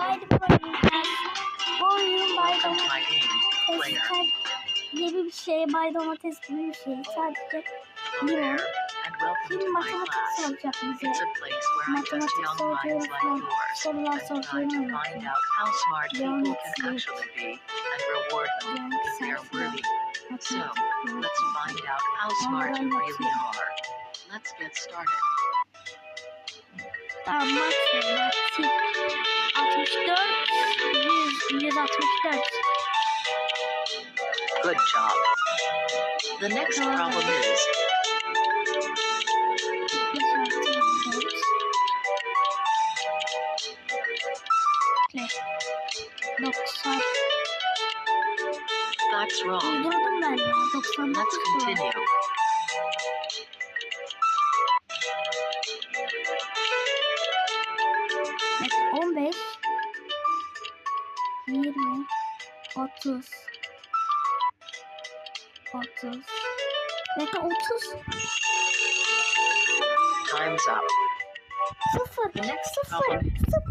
Bayram oynayacağız. Bu oyun bay Welcome to domates gibi bir şey. Bay domates gibi bir şey. Sadece limon. Şimdi matematik soracak bize. Matematik soruları falan sorular soracağım. they're minds. worthy. So, let's find out how smart you really are. Let's get started. Tamam matematik. 64 100 164. Good job. The next problem is 164. Ne? 90. that's wrong. Uydurdum ben ya. 99 Let's continue. 30 30 Bekle 30 Time's up. 0 The next 0 problem 0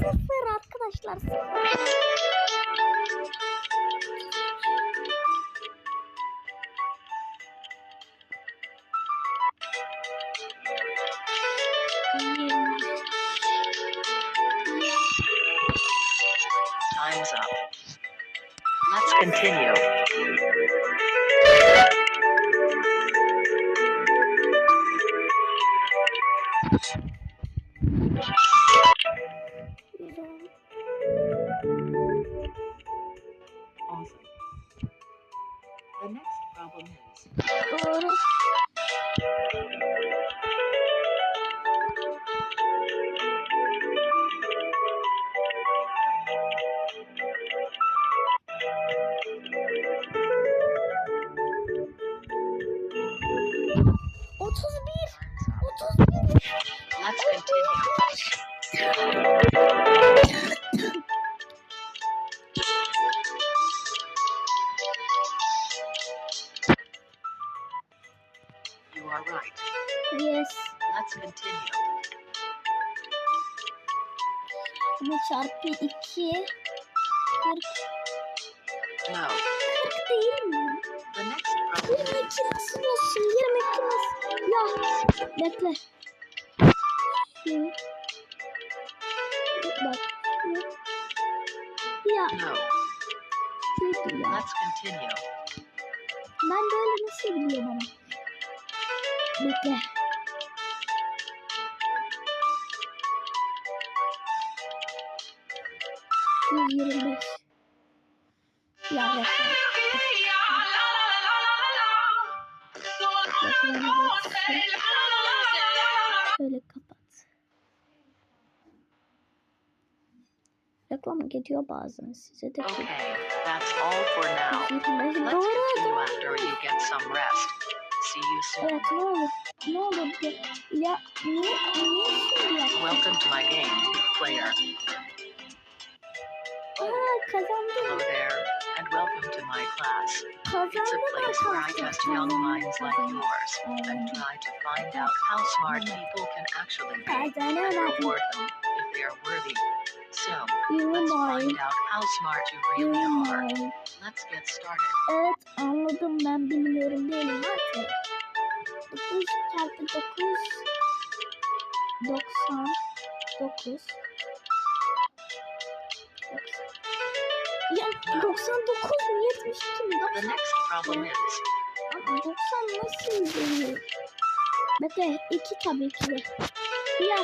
0 arkadaşlar 0 continue. Awesome. The next problem is Bu çarpı iki. Kırk. No. Kırk değil mi? The next problem Yirmi is iki nasıl olsun? Yirmi iki nasıl? Ya. Bekle. Şu. Bak. Ya. no. Ya. Let's continue. Ben böyle nasıl biliyor bana? Bekle. Yüz yirmi beş. Ya bekle. Reklamı geçsin. Şöyle kapat. Okay, that's all for now. Let's continue after you get some rest. See you soon. Welcome to my game, player. Aa kazandım. Hello there, and welcome to my class. It's a place where I test young minds like yours and try to find out how smart people can actually be and reward them if they are worthy. So, Yirmi let's find out how smart you really are. Let's get started. It's all of. Evet anladım ben bilmiyorum değilim artık. 9 çarpı 9 90 Ya 99 mu 72 mi? The 90 next problem is Ama 90 nasıl yazılıyor? Bekle 2 tabii ki de. Ya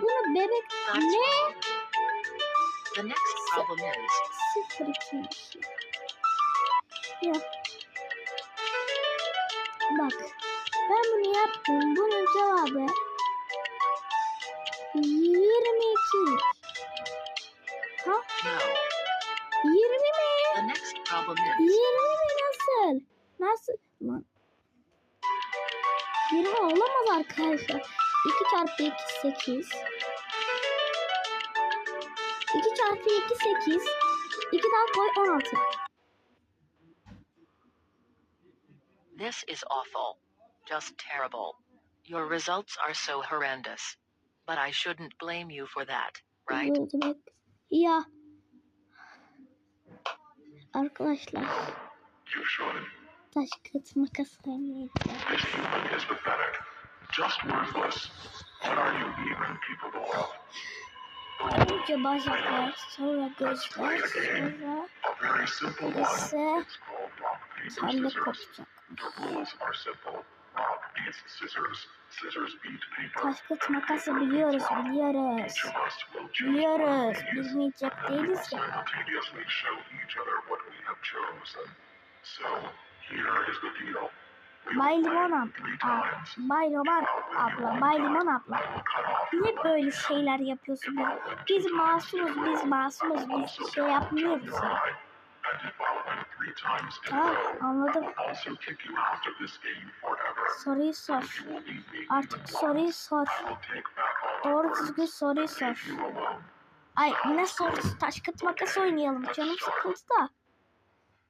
bunu bebek that's ne? wrong. The next problem is 0 2 Ya. Bak. Ben bunu yaptım. Bunun cevabı 22. Next problem 20 mi nasıl? Nasıl? Lan. 20 olamaz arkadaşlar. 2 çarpı 2 8. 2 çarpı 2 8. 2 daha koy 16. this is awful. Just terrible. Your results are so horrendous. But I shouldn't blame you for that, right? Bu demek Ya. Arkadaşlar taş kağıt makas oynayacağız. Just worthless. What are you even capable? Önce bacaklar, sonra gözler, sonra ise scissors. kopacak. Kağıt makası biliyoruz, biliyoruz. Biliyoruz, bilmeyecek değiliz ya. Bay Limon abla. Bay Limon abla, Bay Limon abla. Niye böyle şeyler yapıyorsun? Biz, biz masumuz, biz masumuz, biz bir şey yapmıyoruz ya. Times in a Tamam, row, anladım. Soruyu sor. Artık soruyu sor. Doğru düzgün soruyu sor. Ay ne sorusu? Taş kağıt makas oynayalım. Canım sıkıldı da.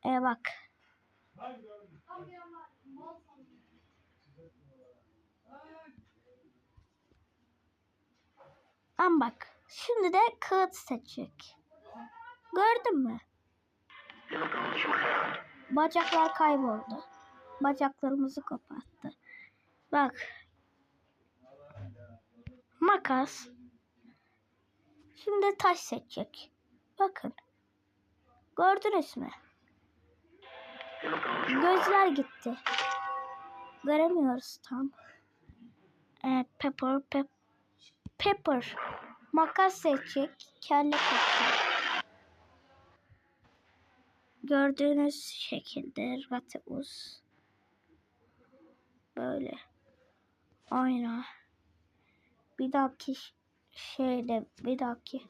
Ee bak. Ama bak. Şimdi de kağıt seçecek. Gördün mü? Bacaklar kayboldu. Bacaklarımızı koparttı. Bak. Makas. Şimdi taş seçecek. Bakın. Gördünüz mü? Gözler gitti. Göremiyoruz tam. Ee, pepper, pep, pepper. Makas seçecek. Kelle kopacak. Gördüğünüz şekilde Rateus. Böyle. Aynen. Bir dahaki şeyde bir dahaki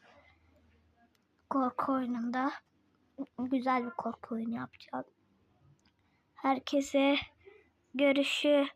korku oyununda güzel bir korku oyunu yapacağım. Herkese görüşü